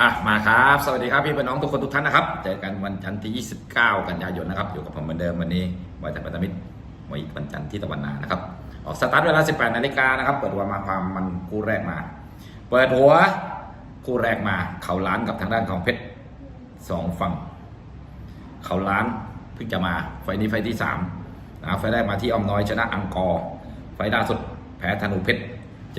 อะมาครับ สวัสดีครับพี่พน้องทุกคนทุกท่านนะครับเจอกันวันจันทร์ที่ 29 กันยายนนะครับ อยู่กับผมเหมือนเดิมวันนี้วายแต่ปัตมิตรมวยวันจันทร์ที่ตะวันนานะครับออกสตาร์ทเวลา 18 นาฬิกานะครับ เปิดหัวมาความมันคู่แรกมา เปิดหัวคู่แรกมา เขาล้านกับทางด้านของเพชรสองฝั่ง เขาล้านเพิ่งจะมาไฟนี้ไฟที่3นะไฟแรกมาที่อ้อมน้อยชนะอังกอร์ไฟล่าสุดแพ้ธนูเพชร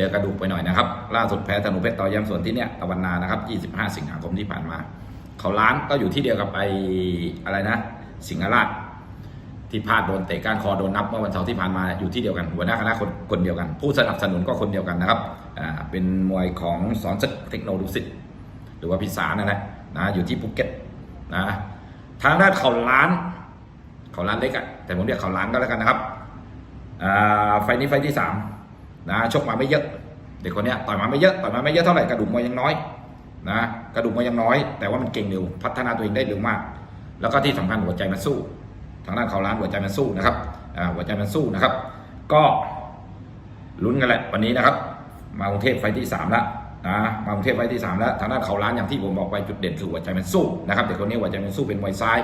จอกระดูกไปหน่อยนะครับ ล่าสุดแพ้ธนูเพชรต่อย้มส่วนที่เนี้ยตะวันนานะครับ 25 สิงหาคมที่ผ่านมา เขาล้านก็อยู่ที่เดียวกับไออะไรนะ สิงหราชที่พลาดโดนเตะก้านคอโดนนับเมื่อวันเสาร์ที่ผ่านมาอยู่ที่เดียวกัน หัวหน้าคณะคนคนเดียวกัน ผู้สนับสนุนก็คนเดียวกันนะครับอ่าเป็นมวยของสอนศึกเทคโนโลยีหรือว่าพิสารนะนะนะอยู่ที่ภูเก็ตนะทางด้านเขาล้าน เขาล้านเล็กอะแต่ผมเรียกเขาล้านก็แล้วกันนะครับอ่าไฟนี้ไฟที่สาม นะชกมาไม่เยอะเด็กคนเนี้ยต่อยมาไม่เยอะต่อยมาไม่เยอะเท่าไหร่กระดูกมวยยังน้อยนะกระดูกมวยยังน้อย แต่ว่ามันเก่งเร็วพัฒนาตัวเองได้เร็วมาก แล้วก็ที่สำคัญหัวใจมันสู้ ทางด้านเขาล้านหัวใจมันสู้นะครับหัวใจมันสู้นะครับ ก็ลุ้นกันแหละวันนี้นะครับ มากรุงเทพไฟที่สามแล้วนะมากรุงเทพไฟที่สามแล้วทางด้านเขาล้านอย่างที่ผมบอกไปจุดเด่นคือหัวใจมันสู้นะครับเด็กคนนี้หัวใจมันสู้เป็นมวยซ้าย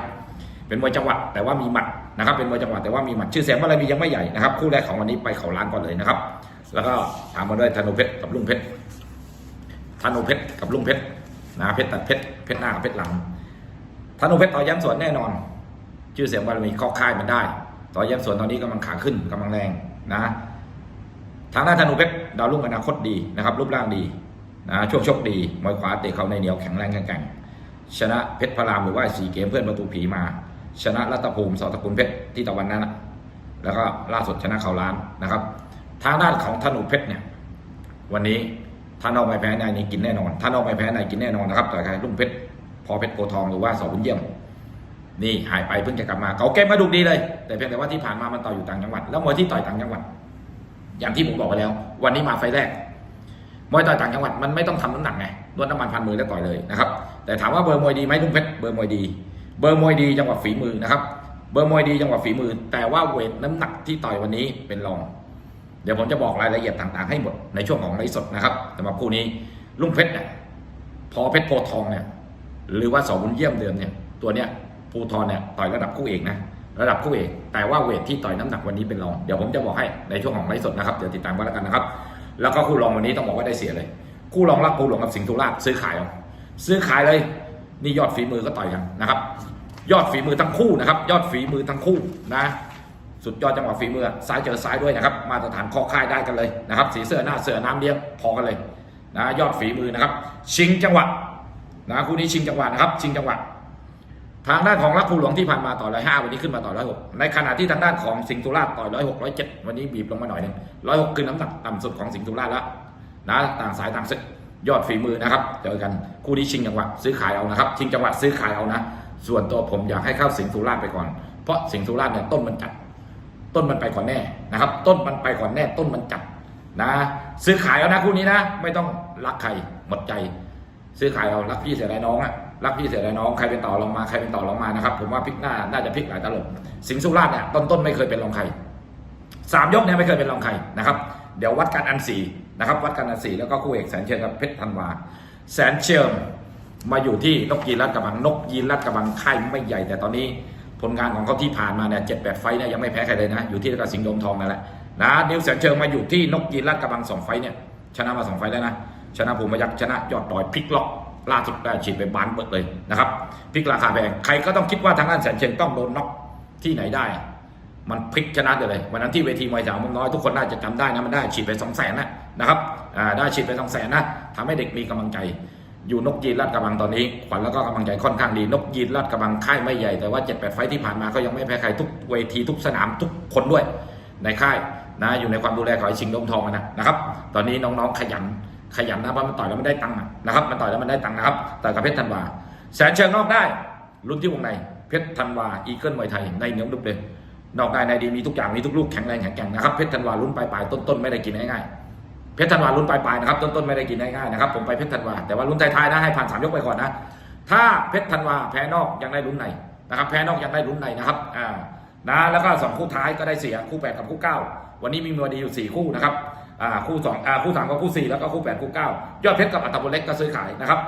เป็นมวยจังหวะแต่ว่ามีหมัดนะครับเป็นมวยจังหวะแต่ว่ามีหมัดชื่อแสงบารมียังไม่ใหญ่นะครับคู่แรกของวันนี้ไปเขาล้านก่อนเลยนะครับ แล้วก็ตามมาด้วยธนูเพชรกับลุงเพชรธนูเพชรกับลุงเพชรนะเพชรตัดเพชรเพชรหน้ากับเพชรหลังธนูเพชรต่อย้ำสวนแน่นอน ชื่อเสียงบารมีเข้อค่ายมันได้ ต่อย้ำสวนตอนนี้กำลังขาขึ้นกำลังแรงนะทางด้านธนูเพชรดาวรุ่งอนาคตดีนะครับ รูปร่างดีนะช่วงชกดีมวยขวาเตะเขาในเหนียวแข็งแรงแข็งแกร่งชนะเพชรพระรามหรือว่าสีเกมเพื่อนประตูผีมา ชนะรัตภูมิสอตะกุลเพชรที่ตะวันนั้นนะแล้วก็ล่าสุดชนะเขาล้านนะครับ ทางด้านของธนูเพชรเนี่ย วันนี้ถ้านอกไม่แพ้นายนี้กินแน่นอนถ้านอกไม่แพ้นายกินแน่นอนนะครับต่อใครรุ่งเพชรพอเพชรโกทองหรือว่าสอบุญเยี่ยม นี่หายไปเพิ่งจะกลับมาเขาเก็บมาดูดีเลย แต่เพียงแต่ว่าที่ผ่านมามันต่อยอยู่ต่างจังหวัด แล้วมวยที่ต่อยต่างจังหวัด อย่างที่ผมบอกไปแล้ว วันนี้มาไฟแรกมวยต่อยต่างจังหวัดมันไม่ต้องทำน้ำหนักไงนวดน้ำมันพันมือแล้วต่อยเลยนะครับแต่ถามว่าเบอร์มวยดีไหมลุงเพชรเบอร์มวยดี เบอร์มวยดีจังหวะฝีมือนะครับ เบอร์มวยดีจังหวะฝีมือ แต่ว่าเวทน้ำหนักที่ต่อยวันนี้เป็นรอง เดี๋ยวผมจะบอกรายละเอียดต่างๆให้หมดในช่วงของไลฟ์สดนะครับสำหรับคู่นี้ลุงเพชรเนี่ยพอเพชรโพทองเนี่ยหรือว่าสองบุญเยี่ยมเดิมเนี่ยตัวเนี้ยภูทรเนี่ยต่อยระดับคู่เอกนะระดับคู่เอก แต่ว่าเวทที่ต่อยน้ำหนักวันนี้เป็นรองเดี๋ยวผมจะบอกให้ในช่วงของไลฟ์สดนะครับเดี๋ยวติดตามกันแล้วกันนะครับ แล้วก็คู่รองวันนี้ต้องบอกว่าได้เสียเลย คู่รองรักปูหลงกับสิงห์ธุราชซื้อขายเอาซื้อขายเลย นี่ยอดฝีมือก็ต่อยกันนะครับ ยอดฝีมือทั้งคู่นะครับ ยอดฝีมือทั้งคู่นะ สุดยอดจังหวะฝีมือซ้ายเจอซ้ายด้วยนะครับ มาตรฐานข้อค่ายได้กันเลยนะครับ สีเสื้อหน้าเสื้อน้ำเลี้ยงพอกันเลยนะยอดฝีมือนะครับ ชิงจังหวะนะคู่นี้ชิงจังหวะนะครับ ชิงจังหวะทางด้านของรักภูหลวงที่ผ่านมาต่อร้อยห้าวันนี้ขึ้นมาต่อร้อยหกในขณะที่ทางด้านของสิงห์ธุราชต่อร้อยหกร้อยเจ็ดวันนี้บีบลงมาหน่อยหนึ่งร้อยหกคือน้ำหนักต่ำสุดของสิงห์ธุราชแล้วนะต่างสายต่างศึก ยอดฝีมือนะครับเจอกันคู่นี้ชิงจังหวะซื้อขายเอานะครับ ชิงจังหวะซื้อขายเอานะ ส่วนตัวผมอยากให้เข้าสิงห์ธุราชไปก่อน เพราะสิงห์ธุราชเนี่ยต้นมันจัด ต้นมันไปก่อนแน่นะครับ ต้นมันไปก่อนแน่ต้นมันจัดนะ ซื้อขายเอานะคู่นี้นะ ไม่ต้องรักใครหมดใจ ซื้อขายเอารักพี่เสียดายน้องอะรักพี่เสียดายน้องใครเป็นต่อรองมาใครเป็นต่อรองมานะครับผมว่าพลิกหน้าน่าจะพลิกหลายตลบสิงห์สุราษฎร์เนี่ยต้นต้นไม่เคยเป็นรองใครสามยกเนี่ยไม่เคยเป็นรองใครนะครับ เดี๋ยววัดกันอันสี่นะครับวัดกันอันสี่แล้วก็คู่เอกแสนเชิงกับเพชรธันวา แสนเชิงมาอยู่ที่นกยีนรัดกระบังนกยีนรัดกระบังค่ายไม่ใหญ่ แต่ตอนนี้ผลงานของเขาที่ผ่านมาเนี่ยเจ็ดแปดไฟเนี่ยยังไม่แพ้ใครเลยนะ อยู่ที่กับสิงห์ดมทองนั่นแหละนะนิวแสนเชิงมาอยู่ที่นกยีนรัดกระบังสองไฟเนี่ยชนะมาสองไฟแล้วนะชนะภูมิยักษ์ชนะยอดดอยพลิกล็อกล่าสุดได้ฉีดไปบานเบิกเลยนะครับพลิกราคาแพงใครก็ต้องคิดว่าทางด้านแสนเชิงต้องโดนน็อกที่ไหนได้ มันพลิกชนะเลยวันนั้นที่เวทีมวยสาวมุมน้อยทุกคนน่าจะจำได้นะมันได้ฉีดไปสองแสนนะนะครับอ่าได้ฉีดไปสองแสนนะทำให้เด็กมีกำลังใจ อยู่นกยีนลาดกระบังตอนนี้ขวัญแล้วก็กำลังใจค่อนข้างดี นกยีนลาดกระบังค่ายไม่ใหญ่แต่ว่าเจ็ดแปดไฟที่ผ่านมาก็ยังไม่แพ้ใครทุกเวทีทุกสนามทุกคนด้วยในค่ายนะอยู่ในความดูแลของไอ้ชิงดมทองนะนะครับ ตอนนี้น้องๆขยันขยันนะเพราะมันต่อยแล้วมันได้ตังค์นะครับ มันต่อยแล้วมันได้ตังค์นะครับต่อยกับเพชรธันวาแสนเชิงนอกได้รุ่นที่วงในเพชรธันวาอีเกิลมวยไทยในเหนียวดุบเลย นอกได้ในดีมีทุกอย่างมีทุกลูกแข็งแรงแข็งแกร่งนะครับเพชรธันวาลุ้นปลายๆต้นๆไม่ได้กินง่ายๆเพชรธันวาลุ้นปลายๆนะครับต้นๆไม่ได้กินง่ายๆนะครับผมไปเพชรธันวาแต่ว่าลุ้นท้ายๆนะให้ผ่านสามยกไปก่อนนะถ้าเพชรธันวาแพ้นอกยังได้ลุ้นในนะครับแพ้นอกยังได้ลุ้นในนะครับอ่านะแล้วก็สองคู่ท้ายก็ได้เสียคู่แปดกับคู่เก้าวันนี้มีมวยดีอยู่สี่คู่นะครับอ่าคู่สองอ่าคู่สามกับคู่สี่แล้วก็คู่แปดคู่เก้ายอดเพชรกับอัตบุเล็กก็ซื้อขายนะครับ